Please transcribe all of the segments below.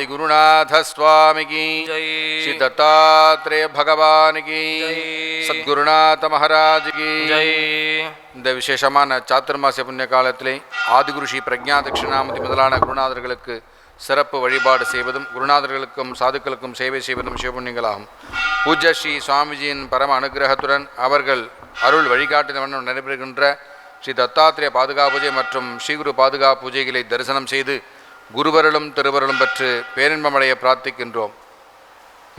గురునాథ స్వామికి శ్రీ దత్తాత్రేయ భగవానికి சத்குருநாத மகாராஜுக்கு இந்த விசேஷமான சாத்துர்மாசிய புண்ணிய காலத்திலே ஆதிகுரு ஸ்ரீ பிரக்ஞா தட்சிணாமூர்த்தி முதலான குருநாதர்களுக்கு சிறப்பு வழிபாடு செய்வதும் குருநாதர்களுக்கும் சாதுக்களுக்கும் சேவை செய்வதும் சிவபுண்ணியங்களாகும் பூஜ்ய ஸ்ரீ சுவாமிஜியின் பரம அனுகிரகத்துடன் அவர்கள் அருள் வழிகாட்டுதவன் நடைபெறுகின்ற ஸ்ரீ தத்தாத்திரேய பாதுகா பூஜை மற்றும் ஸ்ரீகுரு பாதுகா பூஜைகளை தரிசனம் செய்து குருவருளும் திருவருளும் பெற்று பேரின்பமடைய பிரார்த்திக்கின்றோம்.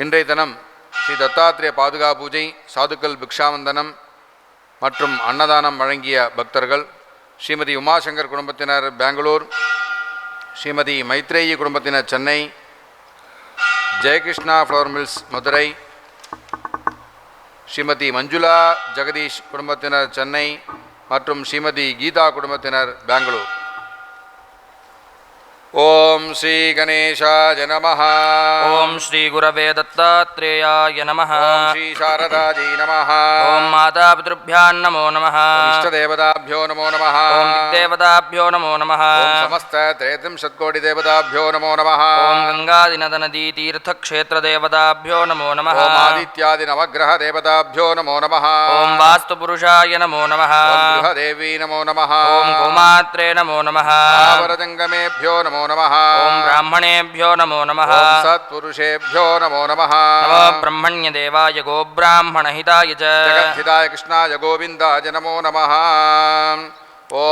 இன்றைய தினம் ஸ்ரீ தத்தாத்திரேய பாதுகா பூஜை சாதுக்கள் பிக்ஷாவந்தனம் மற்றும் அன்னதானம் வழங்கிய பக்தர்கள் ஸ்ரீமதி உமாசங்கர் குடும்பத்தினர் பெங்களூர் ஸ்ரீமதி மைத்ரேயி குடும்பத்தினர் சென்னை ஜெயகிருஷ்ணா ஃப்ளவர் மில்ஸ் மதுரை ஸ்ரீமதி மஞ்சுளா ஜெகதீஷ் குடும்பத்தினர் சென்னை மற்றும் ஸ்ரீமதி கீதா குடும்பத்தினர் பெங்களூர். Og ఓం శ్రీ గణేశాయ నమ ఓం శ్రీ గురవే దత్తాత్రేయాయ నమ శ్రీ శారదాజీ నమ ఓం మాతాపితృభ్యాం నమో నమ ఇష్టదేవతాభ్యో నమో నమ దేవతాభ్యో నమో నమ సమస్త త్రేత్రింశత్కోటి దేవతాభ్యో నమో నమ ఓం గంగాదినదనదీ తీర్థక్షేత్ర దేవతాభ్యో నమో నమ ఆదిత్యాది నవగ్రహ దేవతాభ్యో నమో నమ ఓం వాస్తు పురుషాయ నమో నమ గృహదేవీ నమో నమ ఓం గోమాత్రే నమో నమ వరదంగమేభ్యో నమో నమ ఓం బ్రాహ్మణేభ్యో నమో నమ. సత్పురుషేభ్యో నమో నమ. నమో బ్రహ్మణ్యదేవాయ గోబ్రాహ్మణహితాయ హితాయ కృష్ణాయ గోవిందాయ నమో నమ.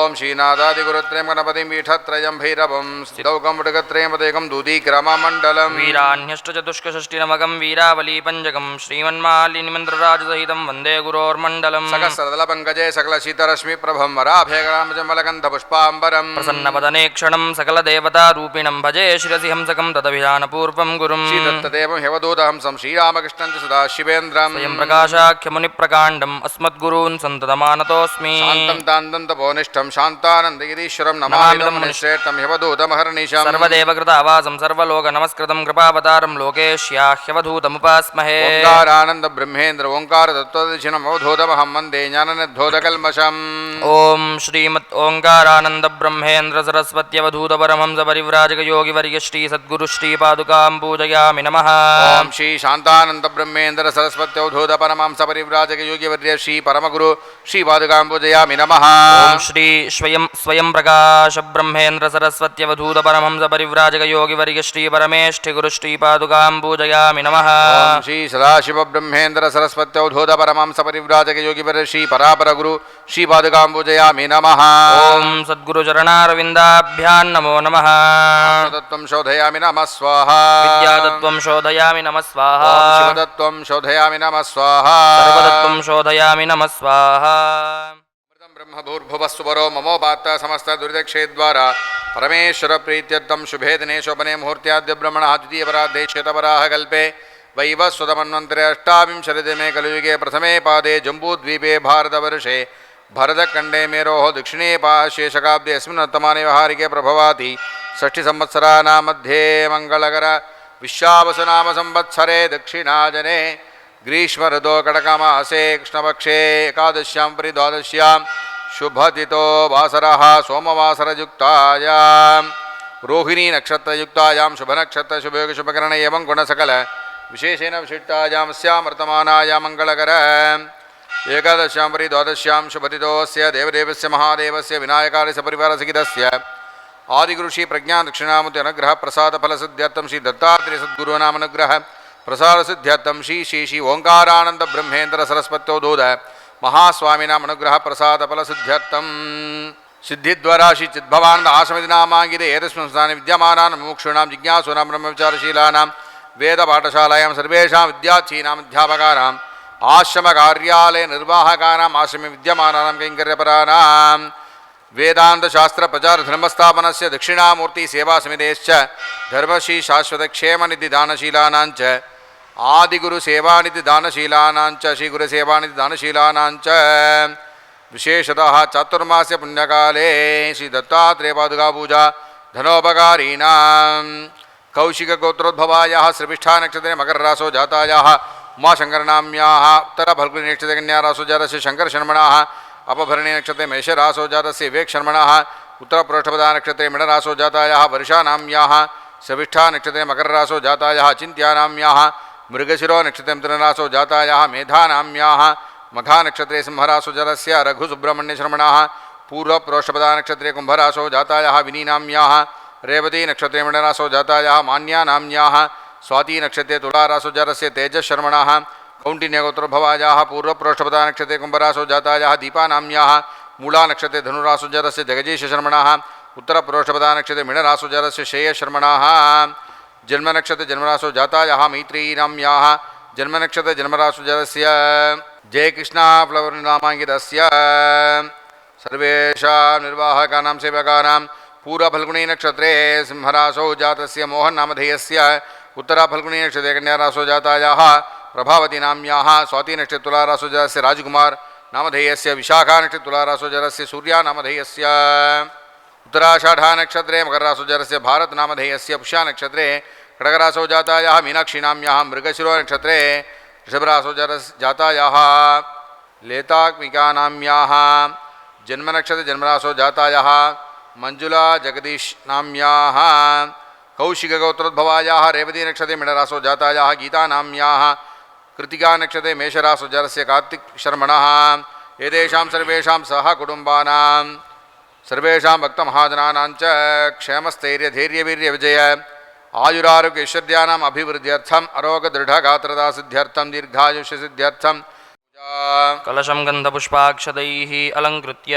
ఓం శ్రీనాథాదిగురుత్రయం గణపతిం పీఠత్రయం భైరవం స్థితౌకం మృగత్రయమదేకం దూదీగ్రామమండలం. వీరాన్యష్టచతుష్కషష్టినమగం వీరావలీ పంజకం శ్రీమన్మాలినిమంత్రరాజసహితం వందే గురోర్మండలం. సకసరదల పంకజే సకల శీతరశ్మి ప్రభం వరాభేగరామజమలగంధ పుష్పాంబరం ప్రసన్నవదనే క్షణం సకల దేవతారూపిణం భజే శిరసి హంసకం తదభిధానపూర్వం గురుం. శ్రీదత్తదేవం హ్యవదూతహంసం శ్రీరామకృష్ణం సదాశివేంద్రం. స్వయం ప్రకాశాఖ్యమునిప్రకాండం అస్మద్గురూన్ సంతతమానతోస్మి శాంతం తాంతం తపోనిష్టం शान्तानन्दगिरीश्वरं नमामिदं नमामिदं मुनिश्रेष्ठं ह्यवदूतमहर्निशम् सर्वदेवकृतावासं सर्वलोकनमस्कृतं कृपावतारं लोकेश्याह्यवधूतमुपास्महे ओङ्कारानन्द ब्रह्मेन्द्र ओङ्कार तत्त्वदर्शिनम् अवधूतमहं वन्दे ज्ञाननिर्धोतकल्मषम् ॐ श्रीमत् ओंकारानंद ब्रह्मेन्द्र ओङ्कारानन्दब्रह्मेन्द्रसरस्वत्यवधूतपरमंसपरिव्राजकयोगिवर्यश्रीसद्गुरुश्रीपादुकां पूजयामि नमः। ॐ श्री शान्तानन्दब्रह्मेन्द्रसरस्वत्यवधूतपरमांसपरिव्राजकयोगिवर्य श्रीपरमगुरु श्रीपादुकां पूजयामि नमः श्री स्वयं स्वयं प्रकाशब्रह्मेन्द्रसरस्वत्यवधूतपरमंसपरिव्राजकयोगिवर्य श्रीपरमेष्ठिगुरुश्रीपादुकां पूजयामि नमः श्री सदाशिवब्रह्मेन्द्रसरस्वत्यवधूतपरमांसपरिव्राजकयोगिवर्य श्रीपरापरगुरु श्रीपादुकां पूजयामि नमः। ॐ सद्गुरुचरणारविन्दाभ्यां नमो नमः तत्त्वं शोधयामि नमः स्वाहा विद्यातत्त्वं शोधयामि नमः स्वाहा ॐ शिवतत्त्वं शोधयामि नमः स्वाहा सर्वतत्त्वं शोधयामि नमः स्वाहा अमृतं ब्रह्मभूर्भुवस्वरो ममोपात्त समस्तदुरितक्षेद्वारा परमेश्वरप्रीत्यर्थं शुभे दिने शोभने मुहूर्त्याद्य ब्रह्मणः द्वितीयपराद्धे श्वेतपराः कल्पे वैवस्वतमन्वन्तरे अष्टाविंशतितमे कलियुगे प्रथमे पादे जम्बूद्वीपे भारतवर्षे भरतखण्डे मेरोः दक्षिणे पार्श्वे शकाब्दे अस्मिन्नत्तमाने व्यवहारिके प्रभवाति षष्ठिसंवत्सराणां मध्ये मङ्गलकर विश्वावसुनामसंवत्सरे दक्षिणाजने ग्रीष्मऋतो कडकमासे कृष्णपक्षे एकादश्यां परि द्वादश्यां शुभतितो वासरः सोमवासरयुक्तायां रोहिणी नक्षत्रयुक्तायां शुभनक्षत्रशुभयोगशुभकरण एवं गुणसकल विशेषेण विशिष्टायां स्यां वर्तमानायां मङ्गलकर एकादश्यां परि द्वादश्यां शुभतितोऽस्य, देवदेवस्य, महादेवस्य विनायकार्य सपरिवारसहितस्य। आदिगुरुषी प्रज्ञादक्षिणामुति अनुग्रहप्रसादफलसिद्ध्यर्थं श्री प्रसाद प्रसादसिद्ध्यर्थं श्री श्री श्री ओङ्कारानन्दब्रह्मेन्द्रसरस्वत्यो दोद महास्वामिनामनुग्रहप्रसादफलसिद्ध्यर्थं सिद्धिद्वराशि चिद्भवानन्द आसमिति नामाङ्गिते एतस्मिन् संस्थाने विद्यमानानां मुमुक्षूणां, जिज्ञासूनां, ब्रह्मविचारशीलानां, वेदपाठशालायां, सर्वेषां विद्यार्थीनाम् अध्यापकानां ఆశ్రమ కార్యాలయ నిర్వాహకానాం ఆశ్రమ విద్యమానాం వేదాంత శాస్త్ర ప్రచార ధర్మస్థాపన దక్షిణామూర్తి సేవాసమితేశ్చ ధర్మశ్రీ శాశ్వతక్షేమనిధి దానశీలానాంచ ఆదిగురు సేవానిధి దానశీలానాంచ శ్రీగురు సేవానిధి దానశీలానాంచ విశేషత చాతుర్మాస్య పుణ్యకాలే శ్రీ దత్తాత్రేయపాదుగా పూజ ధనోపకారీణ కౌశిక గోత్రోద్భవాయ ధనోపకారీణాం కౌశికగోత్రోద్భవాయ మకర మకరరాసో జాతాయ उमा शंकरनाम्या उत्तरभल्गुनिष्ठितकन्यारासोजार से शंकर शर्मणा अपभरणी नक्षत्रे मेषरासोजार से विवेक शर्मणा उत्तरपृष्ठपदा नक्षत्रे मिणरासोजातायाः वर्षानाम्याः सविष्ठा नक्षत्रे मकररासोजातायाः चिन्त्यानाम्याः मृगशिरो नक्षत्रे मित्ररासोजातायाः मेधानाम्याः मघानक्षत्रे सिंहरासोजरस्य रघुसुब्रह्मण्यश्रमणाः पूर्वपौष्ठपदानक्षत्रे कुम्भरासो जातायाः रेवती नक्षत्रे मिणरासो जातायाः, मान्यानाम्याः स्वाति नक्षत्रे तुलारासोजरस्य तेजशर्मणाः कौण्डिन्यगोत्रभवायाः पूर्वप्रोष्ठपदा नक्षत्रे कुम्भरासोजातायाः दीपानाम्याः मूलानक्षत्रे धनुरासोजरस्य जगजीशशर्मणाः उत्तरप्रोष्ठपदा नक्षत्रे मिणरासोजरस्य श्रेयशर्मणाः जन्मनक्षत्रे जन्मरासोजातायाः मैत्रीनाम्याः जन्मनक्षत्रे जन्मरासोजरस्य जयकृष्णः प्लवनामाङ्गितस्य सर्वेषां निर्वाहकानां सेवकानां पूर्वफल्गुणी नक्षत्रे सिंहरासौ जातस्य मोहन्नामधेयस्य उत्तरा फल्गुणी नक्षत्र कन्या प्रभावती नाम्या स्वाति नक्षत्र तुला से राजकुमार नामधेयस्य विशाखा नक्षत्र तुला रासोजरस्य सूर्या से उत्तराषाढ़ा नक्षत्रे मकर से भारत नामधेयस्य पुष्या नक्षत्रे खड़गरासोजातायाः मीनाक्षीनाम्याः मृगशिरो नक्षत्रे ऋषभरासोजरजातायाः लेतात्मिकानाम्याः मंजुला जगदीश जगदीशनाम्याः कौशिकगोत्रोद्भवायाः रेवतीनक्षत्रे मिणरासो जातायाः गीतानाम्याः कृतिकानक्षत्रे मेषरासुजरस्य कार्तिकशर्मणः एतेषां सर्वेषां सह कुटुम्बानां, सर्वेषां भक्तमहाजनानां च क्षेमस्थैर्यधैर्यवीर्यविजय। आयुरारोग्यैश्वर्याणाम् अभिवृद्ध्यर्थम् अरोगदृढगात्रदासिद्ध्यर्थं दीर्घायुष्यसिद्ध्यर्थं पूजा। कलशं गन्धपुष्पाक्षदैः अलङ्कृत्य।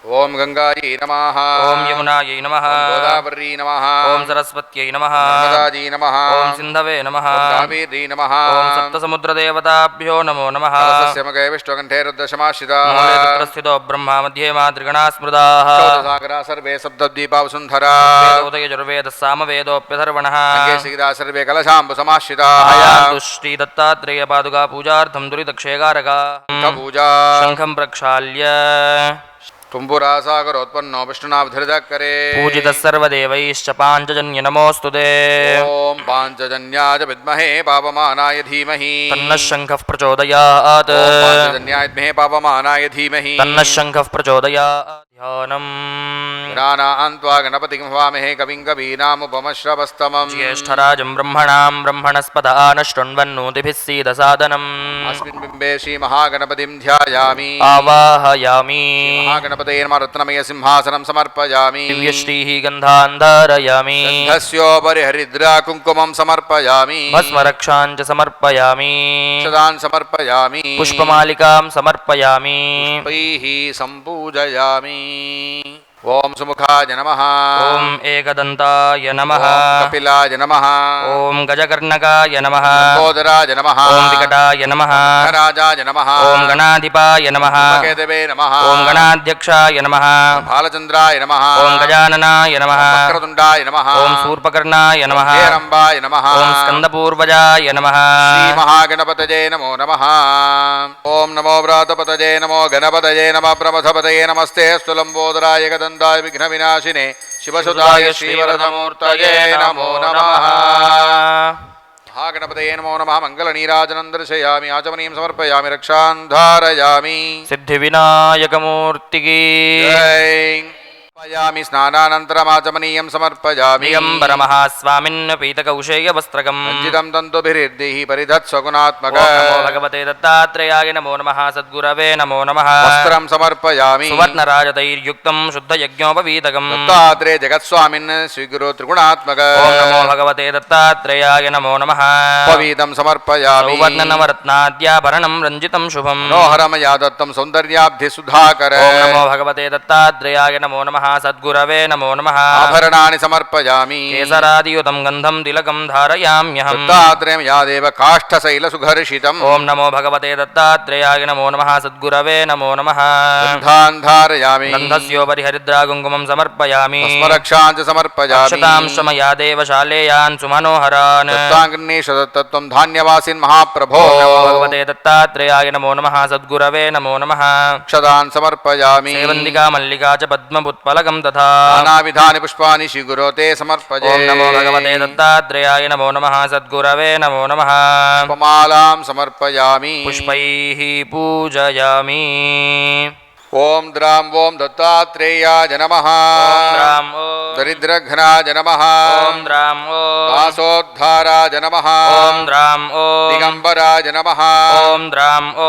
ओम गंगायै नमः। ओम यमुनाय नमः। गोदावरी नमः। ओम सरस्वत्यै नमः। नर्मदाजी नमः। ओम सिंधवे नमः। कावेरी नमः। ओम सप्तसमुद्रदेवताभ्यो नमो नमः। सस्यमगे विष्णुकण्ठेरुद्रशमाश्रिता मूलेऽस्थितो ब्रह्मा मध्ये मातृगणा स्मृताः सागरा सर्वे सप्तद्वीपावसुन्धरा उदयजुर्वेदः सामवेदोऽप्यथर्वणः श्रीदा सर्वे कलशाम्बुसमाश्रिताः। श्री दत्तात्रेयपादुका पूजार्थं दुरिदक्षेगारका पूजा शङ्खं प्रक्षाल्य। तुम्बुरासागरोत्पन्नो विष्णुनावधृतकरे पूजितः सर्वदेवैश्च पाञ्चजन्य नमोऽस्तु ते। ॐ पाञ्चजन्याय विद्महे पापमानाय धीमहि। तन्नः शङ्खः प्रचोदयात्। ॐ पाञ्चजन्याय विद्महे पापमानाय धीमहि। तन्नः शङ्खः प्रचोदयात्। ध्यानम् ज्ञानान्त्वा गणपतिं हवामहे कविं कवीनामुपमश्रवस्तमम् ज्येष्ठराजं ब्रह्मणां ब्रह्मणस्पद आनशृण्वन्नोतिभिः सीदसादनम् अस्मिन् बिम्बे श्रीमहागणपतिं ध्यायामि आवाहयामि महागणपतये नमः रत्नमय सिंहासनं समर्पयामि दिव्यश्रीः गन्धान् धारयामि गन्धस्योपरि हरिद्रा कुङ्कुमं समर्पयामि भस्मरक्षान् च समर्पयामि क्षदान् समर्पयामि पुष्पमालिकां समर्पयामि पुष्पैः सम्पूजयामि آمين ఓం సుముఖాయ నమ ఓం ఏకదంతాయ నమ కపిలాయ నమ ఓం గజకర్ణకాయ నమ కోదరాయ నమ ఓం వికటాయ నమ రాజాయ నమ ఓం గణాధిపాయ నమ కేదవే నమ ఓం గణాధ్యక్షాయ నమ బాలచంద్రాయ నమ ఓం గజాననాయ నమ వక్రతుండాయ నమ ఓం శూర్పకర్ణాయ నమ హేరంబాయ నమ ఓం స్కందపూర్వజాయ నమ మహాగణపతజే నమో నమ ఓం నమో వ్రాతపతజే నమో గణపతజే నమ ప్రమథపతయే నమస్తే స్థులంబోదరాయ గదం பிரசந்தாய விக்ன விநாசினே சிவசுதாய ஸ்ரீவரதமூர்த்தயே நமோ நம மகாகணபதயே நமோ நம மங்கள நீராஜனம் தரிசயாமி ஆச்சமனியம் சமர்ப்பயாமி ரக்ஷாந்தாரயாமி சித்தி விநாயகமூர்த்திகி समर्पयामि स्नानानन्तरमाचमनीयं समर्पयामि दिगम्बरमहास्वामिन् पीतकौशेयवस्त्रकम् रञ्जितं तन्तुभिरिर्दिः परिधत्स्वगुणात्मक भगवते दत्तात्रेयाय नमो नमः सद्गुरवे नमो नमः वस्त्रं समर्पयामि सुवर्णराजतैर्युक्तं शुद्धयज्ञोपवीतकम् दत्तात्रेय जगत्स्वामिन् स्वीकुरु त्रिगुणात्मक नमो भगवते दत्तात्रेयाय नमो नमः पवीतं समर्पयामि सौवर्णनवरत्नाद्याभरणं रञ्जितं मनोहरमया दत्तं सौन्दर्याब्धिसुधाकर नमो भगवते दत्तात्रेयाय नमो नमः సద్గురవే నమో నమ. ఆభరణాన్ని సమర్పయామి. కేసరాదియుతం గంధం తిలకం ధారయామ్యహం. దత్తాత్రేయం యాదేవ కాష్ఠశైల సుఘర్షితం. ఓం నమో భగవతే దత్తాత్రేయాయ నమో నమ సద్గురవే నమో నమ. గంధాన్ ధారయామి. గంధస్యోపరి హరిద్రా కుంకుమం సమర్పయామి. స్మరక్షాంచ సమర్పయామి. అక్షతాం శమ యాదేవ శాలేయాన్ సుమనోహరాన్. దత్తాంగ్నేశదత్తత్వం ధాన్యవాసిన్ మహాప్రభో. భగవతే దత్తాత్రేయాయ నమో నమ సద్గురవే నమో నమ. అక్షతాన్ సమర్పయామి. సేవంతికా మల్లికా చ పద్మపుత్పల पद्मपुत्पलकं तथा नानाविधानि पुष्पाणि श्रीगुरो ते समर्पये ॐ नमो भगवते दत्तात्रेयाय नमो नमः सद्गुरवे नमो नमः पुष्पमालां समर्पयामि पुष्पैः पूजयामि ఓం ద్రాం ఓం దత్తాత్రేయాయ నమ దరిద్రఘ్నాయ నమ దాసోద్ధారాయ నమ దిగంబరాయ నమ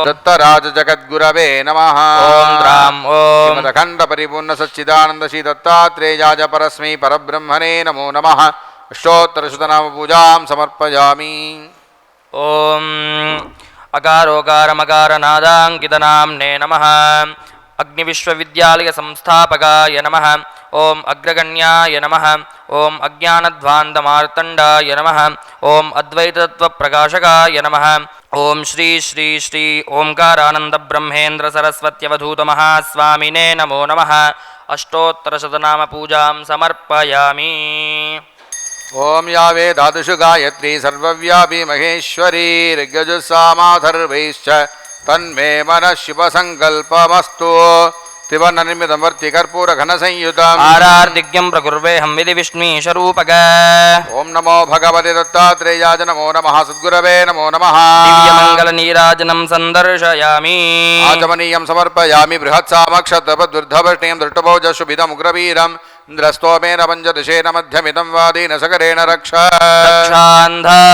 దత్తరాజ జగద్గురవే నమ. అఖండ పరిపూర్ణ సచ్చిదానంద శ్రీ దత్తాత్రేయాయ పరస్మై పరబ్రహ్మణే నమో నమ. అష్టోత్తరశతనామ పూజాం సమర్పయామి. ఓం అకారోకారమకారనాదాంకితనాంనే నమ. అగ్నివిశ్వవిద్యాలయ సంస్థాపకాయ నమ. ఓం అగ్రగణ్యాయ నమ. ఓం అజ్ఞానధ్వాందమార్తండాయ నమ. ఓం అద్వైతత్వప్రకాశకాయ నమ. ఓం శ్రీ శ్రీ శ్రీ ఓంకారానంద బ్రహ్మేంద్ర సరస్వత్యవధూత మహాస్వామినే నమో నమ. అష్టోత్తరశతనామ పూజాం సమర్పయామి. ఓం యావే దాదుషు గాయత్రీ సర్వవ్యాపి మహేశ్వరీ రిగ్గజుస్సామాధర్వైశ్చ తన్మే మన శివసంకల్పమస్తు. త్రివర్ణ నిర్మితమర్తి కర్పూర ఘన సంయుతం ఆరార్దిగ్యం ప్రకుర్వేహం విధి విష్ణీశరూపక. ఓం నమో భగవతి దత్తాత్రేయాజ నమో నమ. సద్గురవే నమో నమ. దివ్యమంగళ నీరాజనం సందర్శయామి. ఆచమనీయం సమర్పయామి. బృహత్ సామక్ష తపద్వృద్ధవర్ణీయం దృష్టభౌజ శుభిదముగ్రవీరం इन्द्रस्तोमेन पञ्चदशेन मध्यमिदं वादेन सकरेण रक्ष। रक्षान्धारयामि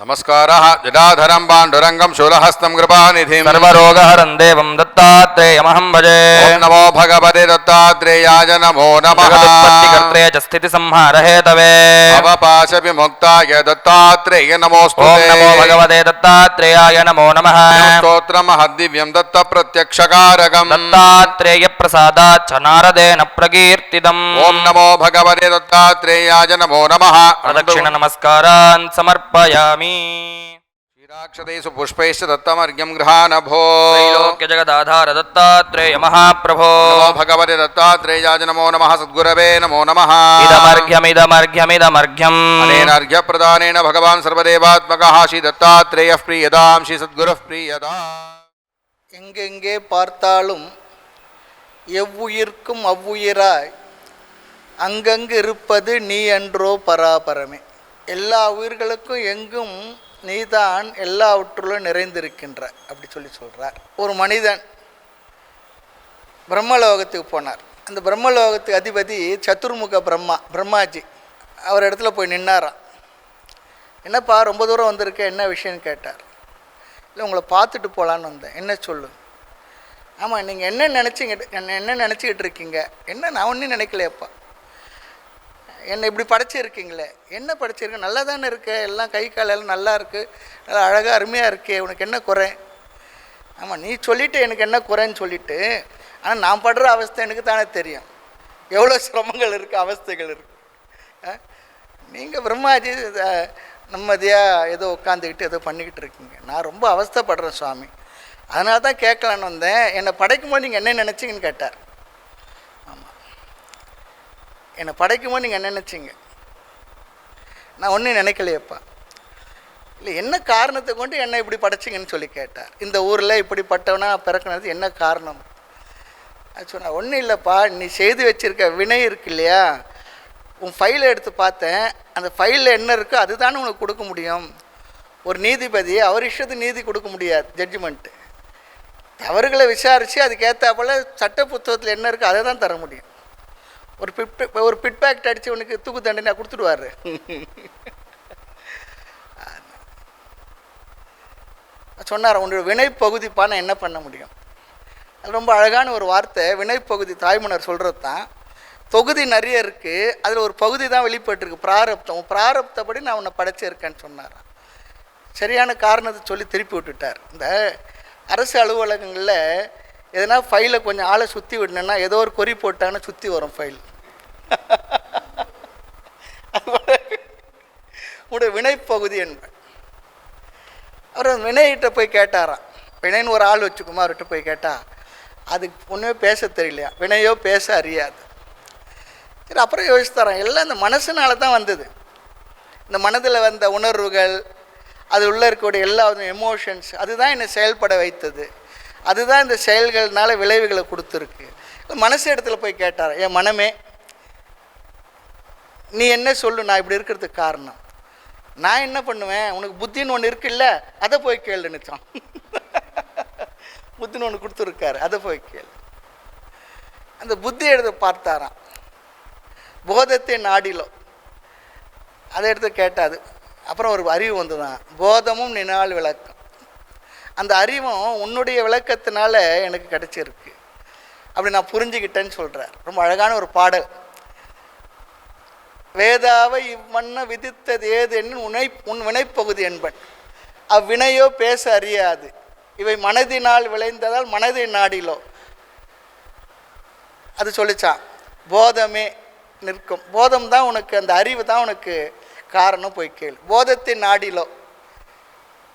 నమస్కార జడాధరం పాండురంగం శూలహస్తం కృపానిధి. సర్వరోగహరం దేవం దత్తాత్రేయమహం భజే. నమో భగవతే దత్తాత్రేయాయ నమో నమఃపత్తికర్త్రే స్థితి సంహార అవపాశ విముక్తాయ దత్తాత్రేయ నమోస్తు నమో భగవతే దత్తాత్రేయాయ నమో నమః. స్తోత్ర మహద్దివ్యం దత్త ప్రత్యక్షకారకం దత్తాత్రేయ ప్రసాదాత్ నారదేన ప్రకీర్తిదం. ఓం నమో భగవతే దత్తాత్రేయాయ నమో. ప్రదక్షిణ నమస్కారాన్ సమర్పయామి. ಕ್ಷೀರಾಕ್ಷದೇಶು ಪುಷ್ಪೈಶ್ಚ ದತ್ತಮರ್ಘ್ಯಂ ಗೃಹಾನಭೋ ತ್ರೈಲೋಕ್ಯ ಜಗದಾಧಾರ ದತ್ತಾತ್ರೇಯ ಮಹಾಪ್ರಭೋ ಭಗವತಿ ದತ್ತಾತ್ರೇಯಾಜ ನಮೋ ನಮಃ ಸದ್ಗುರವೇ ನಮೋ ನಮಃ ಇದಮರ್ಘ್ಯಮಿದಮರ್ಘ್ಯಮಿದಮರ್ಘ್ಯಂ ಅನೇನರ್ಘ್ಯ ಪ್ರದಾನೇನ ಭಗವಾನ್ ಸರ್ವದೇವಾತ್ಮಕಃ ಶ್ರೀ ದತ್ತಾತ್ರೇಯ ಪ್ರಿಯದಾಂ ಶ್ರೀ ಸದ್ಗುರು ಪ್ರಿಯದಾ எங்கெங்கே பார்த்தாலும் எவ்வுயிர்க்கும் அவ்வுயிராய் அங்கங்கு இருப்பது நீ என்றோ பராபரமே எல்லா உயிர்களுக்கும் எங்கும் நீதான் எல்லாவற்றுள்ளும் நிறைந்திருக்கின்ற அப்படி சொல்லி சொல்கிறார் ஒரு மனிதன் பிரம்மலோகத்துக்கு போனார். அந்த பிரம்மலோகத்துக்கு அதிபதி சத்துர்முக பிரம்மா பிரம்மாஜி. அவர் இடத்துல போய் நின்னாராம். என்னப்பா ரொம்ப தூரம் வந்திருக்க என்ன விஷயம்னு கேட்டார். இல்லை உங்களை பார்த்துட்டு போகலான்னு வந்தேன். என்ன சொல்லு? ஆமாம் நீங்கள் என்ன நினச்சிங்க என்ன என்ன நினச்சிக்கிட்டு இருக்கீங்க? என்ன நான் ஒன்றும் நினைக்கலையப்பா. என்னை இப்படி படைச்சிருக்கீங்களே? என்ன படைச்சிருக்க? நல்லா தானே இருக்க? எல்லாம் கை கால் எல்லாம் நல்லா இருக்குது நல்லா அழகாக அருமையாக இருக்கே. உனக்கு என்ன குறை? ஆமாம் நீ சொல்லிவிட்டு எனக்கு என்ன குறைன்னு சொல்லிவிட்டு ஆனால் நான் படுற அவஸ்தை எனக்கு தானே தெரியும். எவ்வளோ சிரமங்கள் இருக்குது அவஸ்தைகள் இருக்குது நீங்கள் பிரம்மாஜி நிம்மதியாக ஏதோ உட்காந்துக்கிட்டு ஏதோ பண்ணிக்கிட்டு இருக்கீங்க. நான் ரொம்ப அவஸ்தைப்படுறேன் சுவாமி. அதனால தான் கேட்கலான்னு வந்தேன். என்னை படைக்கும்போது நீங்கள் என்ன நினச்சிங்கன்னு கேட்டார். என்னை படைக்கும் போது நீங்கள் என்ன நினச்சிங்க? நான் ஒன்றும் நினைக்கலையப்பா. இல்லை என்ன காரணத்தை கொண்டு என்னை இப்படி படைச்சிங்கன்னு சொல்லி கேட்டார். இந்த ஊரில் இப்படிப்பட்டவனா பிறக்கினது என்ன காரணம்? அது சொன்னேன் ஒன்றும் இல்லைப்பா நீ செய்து வச்சிருக்க வினை இருக்கு இல்லையா? உன் ஃபைலை எடுத்து பார்த்தேன். அந்த ஃபைலில் என்ன இருக்கோ அதுதானே உனக்கு கொடுக்க முடியும். ஒரு நீதிபதி அவர் இஷ்டத்துக்கு நீதி கொடுக்க முடியாது ஜட்ஜ்மெண்ட்டு தவறுகளை விசாரித்து அதுக்கேற்றாப்புல சட்ட புத்தகத்தில் என்ன இருக்கோ அதை தான் தர முடியும். ஒரு பிட் ஒரு பிட்பேக்ட் அடித்து உனக்கு தூக்கு தண்டனை கொடுத்துடுவார். சொன்னார் உன்னோட வினைப்பகுதிப்பா நான் என்ன பண்ண முடியும்? அது ரொம்ப அழகான ஒரு வார்த்தை. வினைப்பகுதி தாய்மன்னர் சொல்கிறது தான். தொகுதி நிறைய இருக்குது அதில் ஒரு பகுதி தான் வெளிப்பட்டுருக்கு பிராரப்தம். பிராரப்தப்படி நான் உன்னை படைச்சிருக்கேன்னு சொன்னார். சரியான காரணத்தை சொல்லி திருப்பி விட்டுட்டார். இந்த அரசு அலுவலகங்களில் எதனா ஃபைலை கொஞ்சம் ஆளை சுற்றி விடணுன்னா ஏதோ ஒரு கொறி போட்டாங்கன்னா சுற்றி வரும் ஃபைல் உங்களுடைய வினைப்பகுதி என்பேன் அவர் அந்த வினய்கிட்ட போய் கேட்டாராம். வினய்னு ஒரு ஆள் வச்சுக்குமா? அவர்கிட்ட போய் கேட்டால் அதுக்கு ஒன்றுமே பேச தெரியலையா? வினையோ பேச அறியாது. சரி அப்புறம் யோசித்தாராம் எல்லாம் இந்த மனசுனால தான் வந்தது. இந்த மனதில் வந்த உணர்வுகள் அது உள்ளே இருக்கக்கூடிய எல்லா எமோஷன்ஸ் அதுதான் என்னை செயல்பட வைத்தது. அதுதான் இந்த செயல்கள்னால விளைவுகளை கொடுத்துருக்கு. மனசு இடத்துல போய் கேட்டார் என் மனமே நீ என்ன சொல்லு நான் இப்படி இருக்கிறதுக்கு காரணம். நான் என்ன பண்ணுவேன்? உனக்கு புத்தின்னு ஒன்று இருக்குல்ல அதை போய் கேளுன்னுச்சான் புத்தின்னு ஒன்று கொடுத்துருக்காரு அதை போய் கேளு. அந்த புத்தி எடுத்து பார்த்தாராம். போதத்தை நாடிலோ. அதை எடுத்து கேட்டாது அப்புறம் ஒரு அறிவு வந்துதான் போதமும் நினால் விளக்கம். அந்த அறிவும் உன்னுடைய விளக்கத்தினால எனக்கு கிடச்சிருக்கு. அப்படி நான் புரிஞ்சுக்கிட்டேன்னு சொல்கிறார் ரொம்ப அழகான ஒரு பாடல். வேதாவை இவ்வண்ண விதித்தது ஏது என்னும் உனை உன் வினைப்பகுதி என்பன். அவ்வினையோ பேச அறியாது. இவை மனதினால் விளைந்ததால் மனதை நாடிலோ. அது சொல்லிச்சான் போதமே நிற்கும். போதம் தான் உனக்கு அந்த அறிவு தான் உனக்கு காரணம் போய் கேள். போதத்தின் நாடிலோ.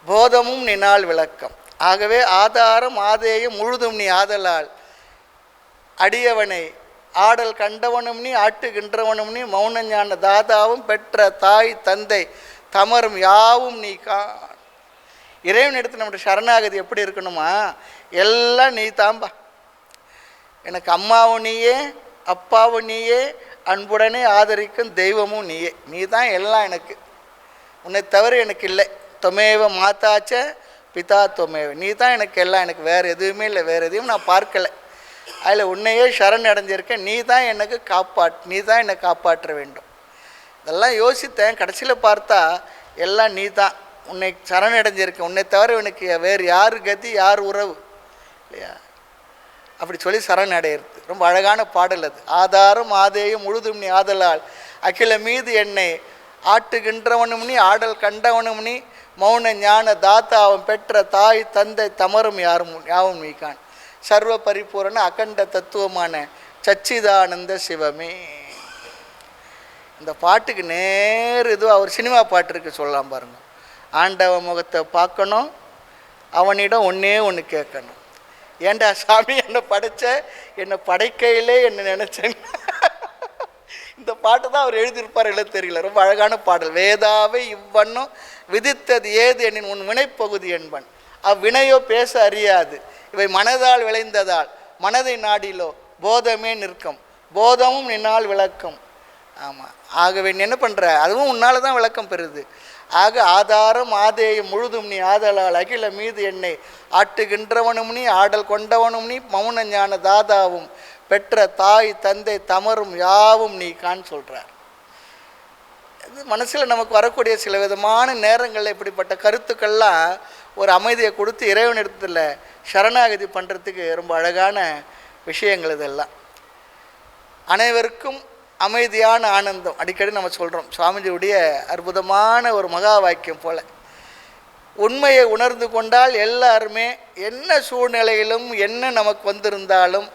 போதமும் நினால் விளக்கம். ஆகவே ஆதாரம் ஆதேயம் முழுதும் நீ ஆதலால். அடியவனை ஆடல் கண்டவனும் நீ ஆட்டுகின்றவனும் நீ மௌன ஞான தாதாவும் பெற்ற தாய் தந்தை தமரும் யாவும் நீ கா இறைவன் எடுத்து நம்முடைய சரணாகதி எப்படி இருக்கணுமா? எல்லாம் நீ தாம்பா. எனக்கு அம்மாவும் நீயே அப்பாவும் நீயே அன்புடனே ஆதரிக்கும் தெய்வமும் நீயே. நீ தான் எல்லாம் எனக்கு. உன்னை தவிர எனக்கு இல்லை. தொமேவ மாதாச்ச பிதா தொமேவ நீ தான் எனக்கு எல்லாம் எனக்கு வேறு எதுவுமே இல்லை வேறு எதையும் நான் பார்க்கலை. அதில் உன்னையே சரண் அடைஞ்சிருக்கேன். நீ தான் எனக்கு காப்பாட் நீ தான் என்னை காப்பாற்ற வேண்டும். இதெல்லாம் யோசித்தேன். கடைசியில் பார்த்தா எல்லாம் நீ தான் உன்னை சரணடைஞ்சிருக்கேன் உன்னை தவிர எனக்கு வேறு யார் கதி யார் உறவு? இல்லையா? அப்படி சொல்லி சரணடையிறது ரொம்ப அழகான பாடல் அது. ஆதாரம் ஆதேயம் முழுதும் நீ ஆதலால். அகில மீது என்னை ஆட்டுகின்றவனும் நீ ஆடல் கண்டவனும் நீ மௌன ஞான தாத்தா அவன் பெற்ற தாய் தந்தை தமரும் யாரும் யாவும் நீக்கான். சர்வ பரிபூரண அகண்ட தத்துவமான சச்சிதானந்த சிவமே. இந்த பாட்டுக்கு நேர் இதுவாக அவர் சினிமா பாட்டு இருக்குது சொல்லலாம் பாருங்க. ஆண்டவ முகத்தை பார்க்கணும் அவனிடம் ஒன்றே ஒன்று கேட்கணும். ஏன்டா சாமி என்னை படைச்ச? என்னை படைக்கையிலே என்ன நினச்சேன். இந்த பாட்டு தான் அவர் எழுதியிருப்பார் இல்லை தெரியல. ரொம்ப அழகான பாடல். வேதாவை இவ்வண்ணும் விதித்தது ஏது என்னின் உன் வினைப்பகுதி என்பன். அவ்வினையோ பேச அறியாது. இவை மனதால் விளைந்ததால் மனதை நாடிலோ போதமே நிற்கும். போதமும் நின்னால் விளக்கம். ஆமாம் ஆகவே நீ என்ன பண்ணுற அதுவும் உன்னால் தான் விளக்கம் பெறுது. ஆக ஆதாரம் ஆதேயம் முழுதும் நீ ஆதலால் அகில மீது என்னை ஆட்டுகின்றவனும் நீ ஆடல் கொண்டவனும் நீ மௌன ஞான தாதாவும் பெற்ற தாய் தந்தை தமரும் யாவும் நீ கான் சொல்கிறார் இது மனசில் நமக்கு வரக்கூடிய சில விதமான நேரங்களில் இப்படிப்பட்ட கருத்துக்கள்லாம் ஒரு அமைதியை கொடுத்து இறைவனிடத்தில் சரணாகதி பண்ணுறதுக்கு ரொம்ப அழகான விஷயங்கள் இதெல்லாம். அனைவருக்கும் அமைதியான ஆனந்தம். அடிக்கடி நம்ம சொல்கிறோம் சுவாமிஜியுடைய அற்புதமான ஒரு மகா வாக்கியம் போல். உண்மையை உணர்ந்து கொண்டால் எல்லாருமே என்ன சூழ்நிலையிலும் என்ன நமக்கு வந்திருந்தாலும்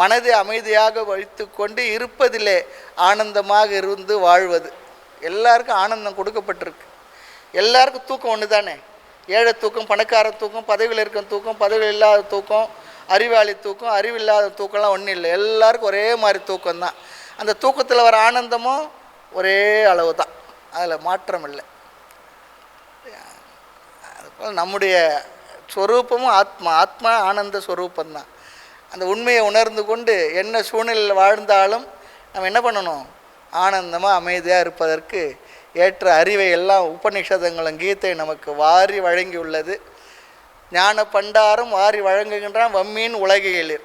மனதை அமைதியாக வைத்துக்கொண்டு இருப்பதிலே ஆனந்தமாக இருந்து வாழ்வது. எல்லாருக்கும் ஆனந்தம் கொடுக்கப்பட்டிருக்கு. எல்லாருக்கும் தூக்கம் ஒன்று தானே ஏழை தூக்கம் பணக்கார தூக்கம் பதவியில் இருக்க தூக்கம் பதவியில் இல்லாத தூக்கம் அறிவாளி தூக்கம் அறிவில்லாத தூக்கம்லாம் ஒன்றும் இல்லை. எல்லாருக்கும் ஒரே மாதிரி தூக்கம் தான் அந்த தூக்கத்தில் வர ஆனந்தமும் ஒரே அளவு தான் அதில் மாற்றம் இல்லை. அதுபோல் நம்முடைய ஸ்வரூபமும் ஆத்மா. ஆத்மா ஆனந்த ஸ்வரூபந்தான் அந்த உண்மையை உணர்ந்து கொண்டு என்ன சூழ்நிலையில் வாழ்ந்தாலும் நம்ம என்ன பண்ணணும்? ஆனந்தமாக அமைதியாக இருப்பதற்கு ஏற்ற அறிவை எல்லாம் உபநிஷதங்களும் கீதை நமக்கு வாரி வழங்கியுள்ளது. ஞான பண்டாரம் வாரி வழங்குகின்றான் வம்மின் உலகியலிர்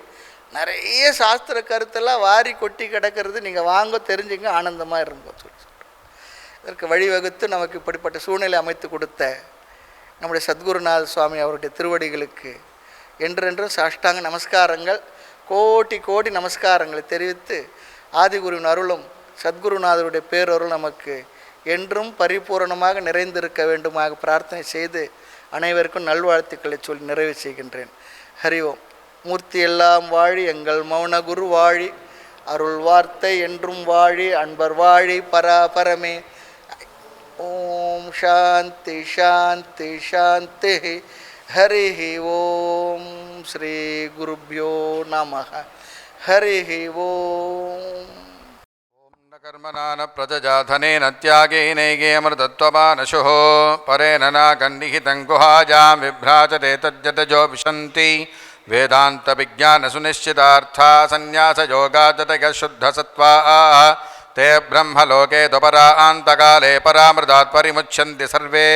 நிறைய சாஸ்திர கருத்தெல்லாம் வாரி கொட்டி கிடக்கிறது. நீங்கள் வாங்க தெரிஞ்சுங்க ஆனந்தமாக இருங்க சொல்லி சொல்கிறேன் இதற்கு வழிவகுத்து நமக்கு இப்படிப்பட்ட சூழ்நிலை அமைத்து கொடுத்த நம்முடைய சத்குருநாத சுவாமி அவருடைய திருவடிகளுக்கு என்றென்றும் சாஷ்டாங்க நமஸ்காரங்கள் கோட்டி கோடி நமஸ்காரங்களை தெரிவித்து ஆதிகுருவின் அருளும் சத்குருநாதருடைய பேரருள் நமக்கு என்றும் பரிபூரணமாக நிறைந்திருக்க வேண்டுமாக பிரார்த்தனை செய்து அனைவருக்கும் நல்வாழ்த்துக்களை சொல்லி நிறைவு செய்கின்றேன். ஹரி ஓம். மூர்த்தி எல்லாம் வாழி எங்கள் மௌன குரு வாழி அருள் வார்த்தை என்றும் வாழி அன்பர் வாழி பராபரமே ஓம் சாந்தி சாந்தி சாந்தி. हरि हरिः ॐ श्रीगुरुभ्यो नमः। हरिः ॐ कर्मणा न प्रजजाधनेन त्यागेनैगेऽमृतत्वमानशुः परेण नागन्निहितं गुहाजां विभ्राजते तज्जतजो विशन्ति। वेदान्तविज्ञानसुनिश्चितार्था सन्न्यासयोगाजतयः शुद्धसत्त्वाः ते ब्रह्मलोके द्वपरा आन्तकाले परामृतात् परिमुच्यन्ति सर्वे।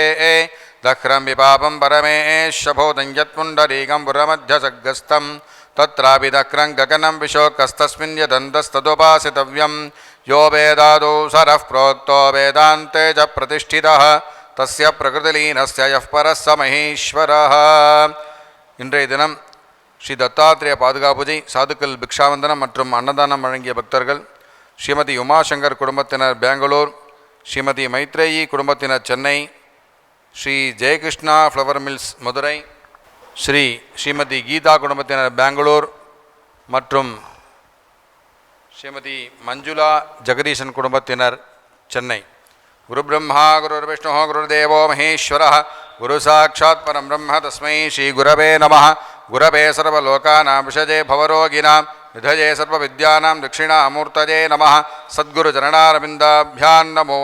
दह्रं विपापं परमेशभूतं यत्पुण्डरीकं पुरमध्यसग्रस्तं तत्रापि दक्रं गगनं विशोकस्तस्मिन् यदन्तस्तदुपासितव्यं यो वेदादौ सरः प्रोक्तो वेदान्ते च प्रतिष्ठितः तस्य प्रकृतिलीनस्य यः परः स महेश्वरः இன்றைய தினம் ஸ்ரீ தத்தாத்திரேய பாதுகாபூஜை சாதுக்கள் பிக்ஷாவந்தனம் மற்றும் அன்னதானம் வழங்கிய பக்தர்கள் ஸ்ரீமதி உமாசங்கர் குடும்பத்தினர் பெங்களூர் ஸ்ரீமதி மைத்ரேயி குடும்பத்தினர் சென்னை ஸ்ரீ ஜெயகிருஷ்ணா ஃப்ளவர் மில்ஸ் மதுரை ஸ்ரீ ஸ்ரீமதி கீதா குடும்பத்தினர் பெங்களூர் மற்றும் ஸ்ரீமதி மஞ்சுளா ஜெகதீசன் குடும்பத்தினர் சென்னை குரு பிரம்மா குரு விஷ்ணு குருதேவோ மகேஸ்வர குரு சாட்சாத் பரம் பிரம்ம தஸ்மை ஸ்ரீ குரவே நம குரவே சர்வலோகானாம் விஷஜே பவரோகிணாம் நிதயே சர்வவித்யானாம் தட்சிணாமூர்த்தஜே நம சத்குரு சரணாரவிந்தாபியான் நமோ